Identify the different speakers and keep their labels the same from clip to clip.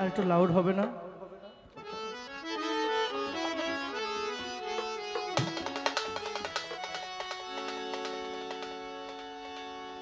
Speaker 1: আর একটু লাউড হবে না?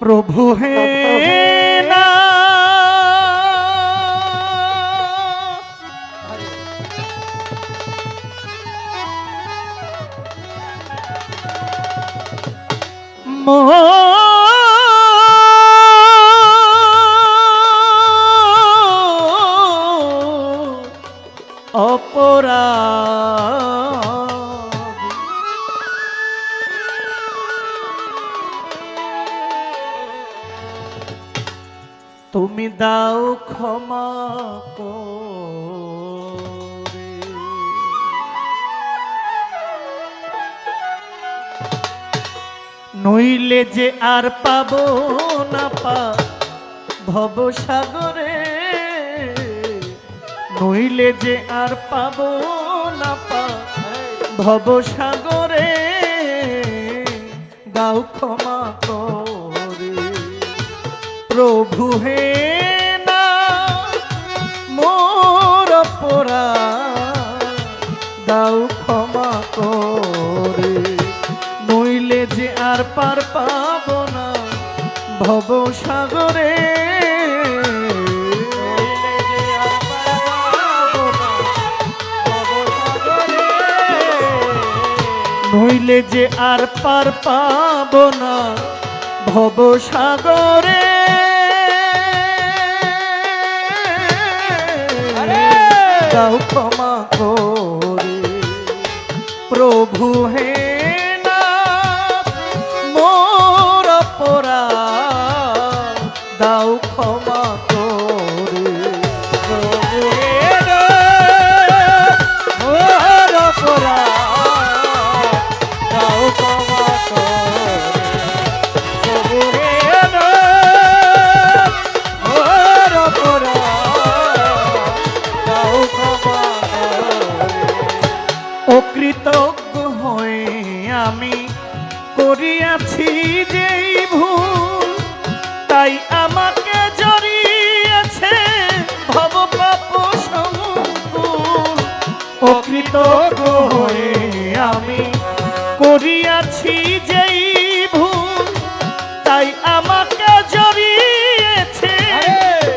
Speaker 1: প্রভু হে না। নইলে যে আর পাবো না পা, ভবসাগরে। নইলে যে আর পাবো না পা, ভবসাগরে। দাও ক্ষমা করে। প্রভু হে না মোর পোরা পার পাব না। ভব সাগরে নইলে যে আর পার পাব না। ভব সাগরে দাও ক্ষমা করে। প্রভু হে হয়ে আমি করিয়াছি যেই ভুল তাই আমাকে জড়িয়েছে।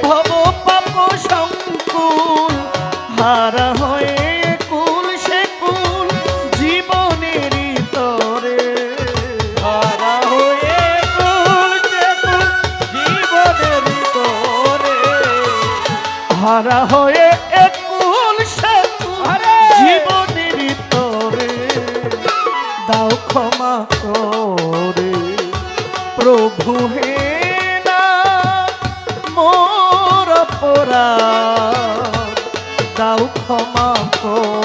Speaker 1: ভব পাপ সংকুল হারা হয়ে কুল সে কুল জীবনের তরে। হারা হয়ে কুল সে কুল জীবনের তরে। হারা হয়ে একুল সে কুল জীবনের ক্ষমা করে। প্রভু হে না মোর অপরাধ দাও ক্ষমা করে।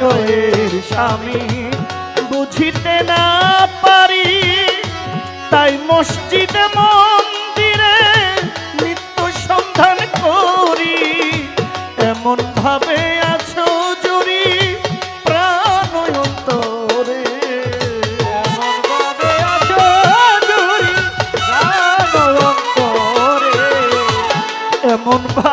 Speaker 1: হৃদয়ের স্বামী, বুঝিতে না পারি। তাই মসজিদে মন্দিরে নিত্য সন্ধান করি। এমন ভাবে আছো জুড়ি প্রাণ অন্তরে। এমন ভাবে আছো জুড়ি প্রাণ এমন ভাবে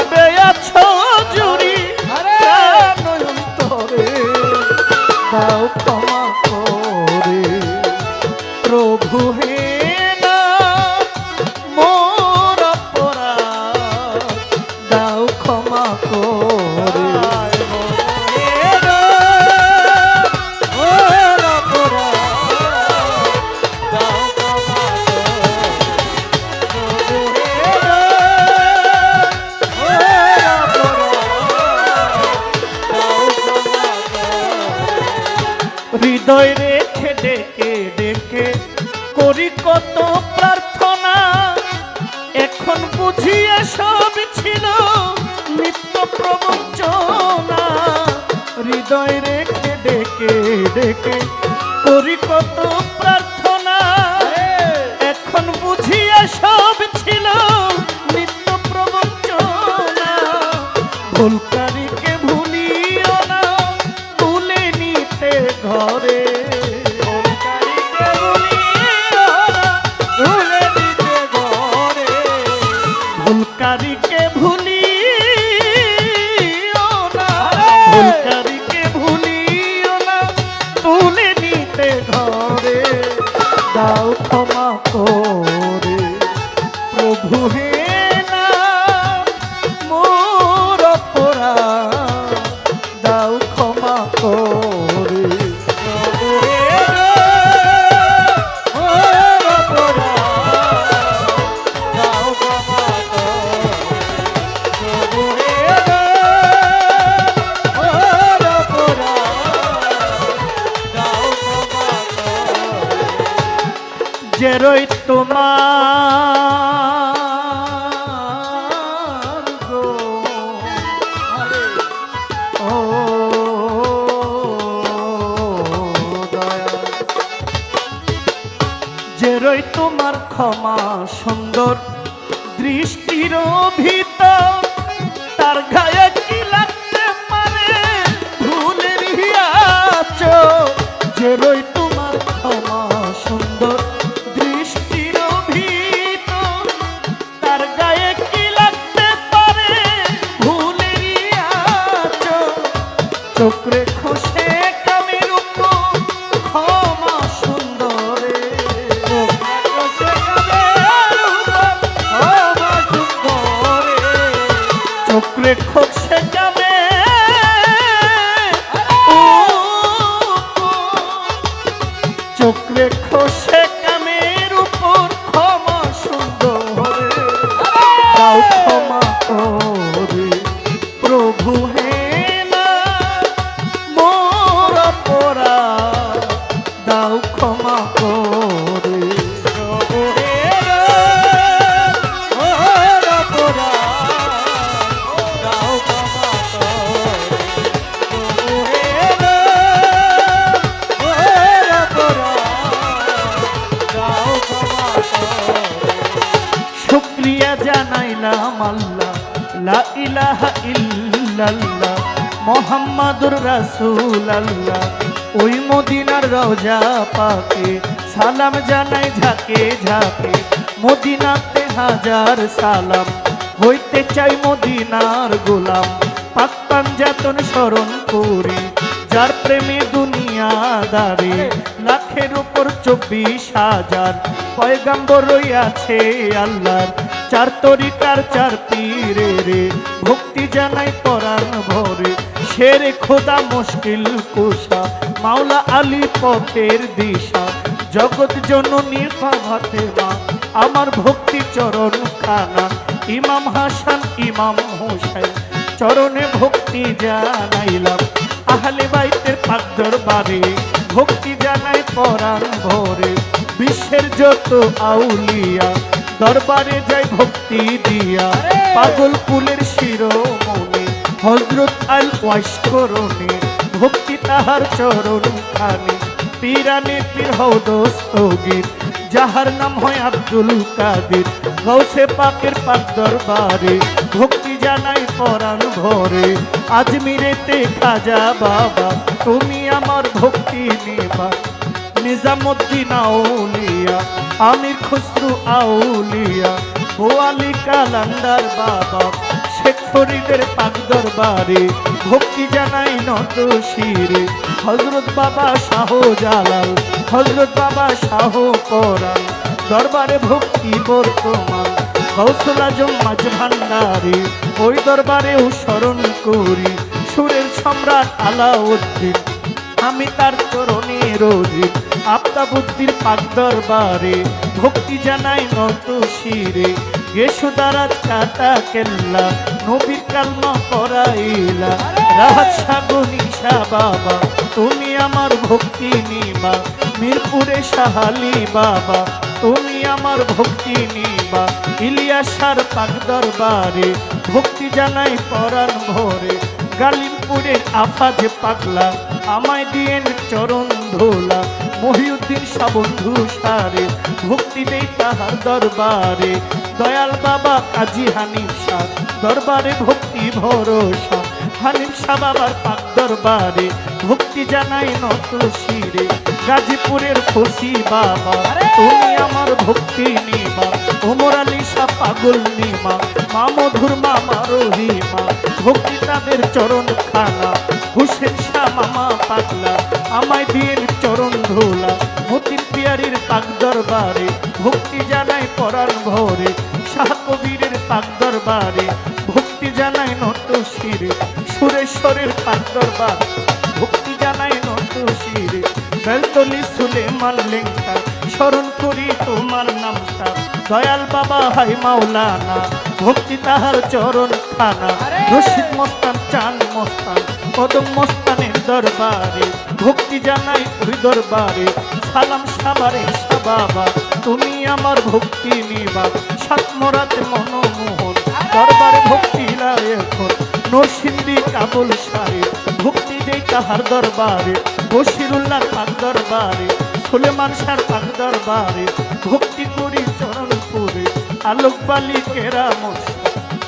Speaker 1: হৃদয় রেখে ডেকে ডেকে করি কত প্রার্থনা। এখন বুঝিয়ে সব ছিল নিত্য প্রবঞ্চনা। হৃদয় রেখে ডেকে ডেকে করি কত ভুলিও না। ভুলকারীকে ভুলিও না। তুলে নিতে ঘরে। দাও তোমার গো ও যে রই তোমার ক্ষমা সুন্দর, দৃষ্টির ভিতর তার গায়ে কি লাগতে পারে? ভুলের হিয়াচ যে রই খসে জানাইলাম আল্লাহ ইল্লাল্লাহ, মোহাম্মদুর রাসূল আল্লাহ ওই মদিনার রওজা পাকে, সালাম জানাই ঝাকে ঝাকে। মদিনাতে হাজার সালাম, হইতে চাই মদিনার গোলাম। পাক পাঞ্জাতন স্মরণ করি, যার প্রেমে দুনিয়া দাঁড়ে লাখের উপর চব্বিশ হাজার। পয়গাম্বর রইয়াছে আল্লাহর চার তরিকার চার পীরে রে। ভক্তি জানাই পরাণ ভরে। শেরে খোদা মুশকিল কুষা মাওলা আলী পথের দিশা। জগৎ জননী ভাতে মা, আমার ভক্তি চরণ খানা ইমাম হাসান, ইমাম হোসেন চরণে ভক্তি জানাইলাম। আহলে বাইতের পাক দরবারে ভক্তি জানাই পরাণ ভরে। বিশ্বের যত আউলিয়া দরবারে যাই ভক্তি দিয়া। পাগল কুলের শিরোমণি হজরত আল ওয়াস্করণে ভক্তি তাহার চরণ খানি। পিরানে পীর হৌদস্তগীর যাহার নাম হয় আব্দুল কাদের। গৌসে পাকের পাক দরবারে ভক্তি জানাই পরাণ ভরে। আজমিরেতে খাজা বাবা, তুমি আমার ভক্তি নেবা। নিজামুদ্দিন আউলিয়া আমির খুসরু আউলিয়া। বোয়ালি কালান্দার বাবা, শেখ ফরিদের পাক দরবারে, ভক্তি জানাই নত শিরে। হজরত বাবা শাহ জালাল হজরত বাবা শাহ করাল দরবারে ভক্তি বর্তমান। কৌশল আজম ভান্ডারে, ওই দরবারেও স্মরণ করি। সুরের সম্রাট আলাউদ্দিন, আমি তার চরণে রোজি আপতা বুদ্ধির পাক দরবারে, ভক্তি জানাই নত শিরে। গেসু দারাজ কাটা কেল্লা, নবীর কালমা করাইলা রাহাত সাগনিশা বাবা, তুমি আমার ভক্তি নিবা। মিরপুরে সাহালি বাবা, তুমি আমার ভক্তি নিবা। ইলিয়াসার পাক দরবারে, ভক্তি জানাই পরাণ ভরে। গালিমপুরের আফাজ পাগলা, আমায় দিয়েন চরণ ধোলা। মহিউদ্দিন শাহ বন্ধু সারে ভক্তি দেই তাহার দরবারে। দয়াল বাবা কাজী হানিফ শাহ দরবারে ভক্তি ভরসা। হানিফ শাহ বাবার পাক দরবারে ভক্তি জানাই নত শিরে। গাজীপুরের খুশি বাবা তুমি আমার ভক্তি নিবা ওমর আলী শাহ পাগল নিমা মা মধুর মামা রহিমা। ভক্তি তাদের চরণ খানা হুসেন শাহ মামা পাগলা, আমায় দিয়ে চরণ ধোলা। মতিন পিয়ারির পাক দরবারে, ভক্তি জানাই পরাণ ভরে। শাহ কবিরের পাক দরবারে, ভক্তি জানাই নত শিরে। সুরেশ্বরের পাক দরবার, ভক্তি জানাই নত শিরে। বেলতলি সুলেমান লেঙ্কা স্মরণ করি তোমার নামটা। দয়াল বাবা হাই মাওলানা, ভক্তি তাহার চরণ খানা। রশিদ মস্তান চান মস্তান। কদম দরবারে, ভক্তি জানাই ওই দরবারে, সালাম সাবারে সাবাবা, তুমি আমার ভক্তি নিবা, সাতমরাতে মনমোহন, দরবারে ভক্তি লাগে এখন, নরসিংদী কাবুল সারে, ভক্তি দেই তাহার দরবারে বসিরুল্লাহ পাক দরবারে, সুলেমান শাহ পাক দরবারে, ভক্তি করি চরণপুরে আলোক বালি কেরামত,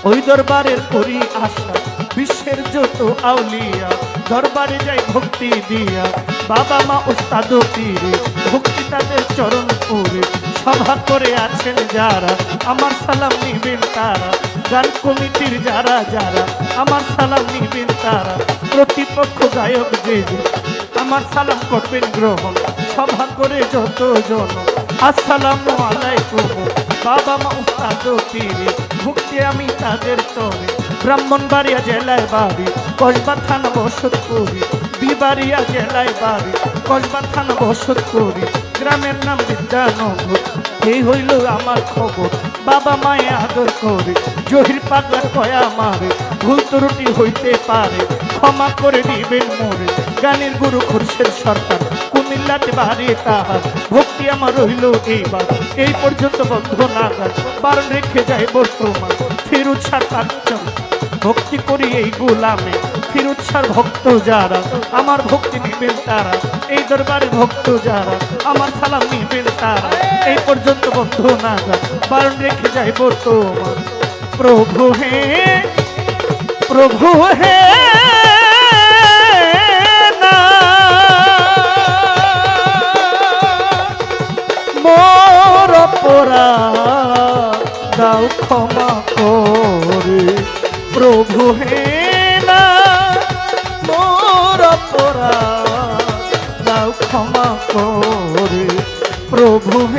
Speaker 1: ওই দরবারের করি আশা বিশ্বের যত আউলিয়া, দরবারে যাই ভক্তি দিয়া। বাবা মা, উস্তাদ পীরে ভক্তি তাদের চরণ পুরে, সভা করে আছেন যারা, আমার সালাম নিবেন তারা, গান কমিটির যারা যারা, আমার সালাম নিবেন তারা, প্রতিপক্ষ গায়ক যে আমার সালাম করবেন গ্রহণ, সভা করে যত জন, আসসালামু আলাইকুম। বাবা মা, উস্তাদ পীরে, ভক্তি আমি তাদের তরে ব্রাহ্মণবাড়িয়া জেলায় বাড়ি, কসবা থানা বসত করি বিবাড়িয়া জেলায় বাড়ি, কসবা থানা বসত করি গ্রামের নাম বিদ্যানগর। এই হইল আমার খবর, বাবা মায়ে আদর করে, জহির পাগলা কয়া মারে, ভুল ত্রুটি হইতে পারে, ক্ষমা করে দিবেন মোরে। গানের গুরু খুরশের সরকার কুমিল্লাতে বাড়ি তাহার, ভক্তি আমার রইল এইবার এই পর্যন্ত বন্ধ নাগার বারণ রেখে যায় বর্তমান। শাহ কাঞ্চন ভক্তি করি এই গোলামে। ফিরুজ ভক্ত যারা, আমার ভক্তি নিবেন তারা। এই দরবারে ভক্ত যারা, আমার সালাম নিবেন তারা। এই পর্যন্ত বন্ধ নাগার বারণ রেখে যায় বর্তমান। প্রভু হে প্রভু হে না মোর পরা দাও ক্ষমা প্রভু হে না মোর অপরাধ। ক্ষমা করে প্রভু হে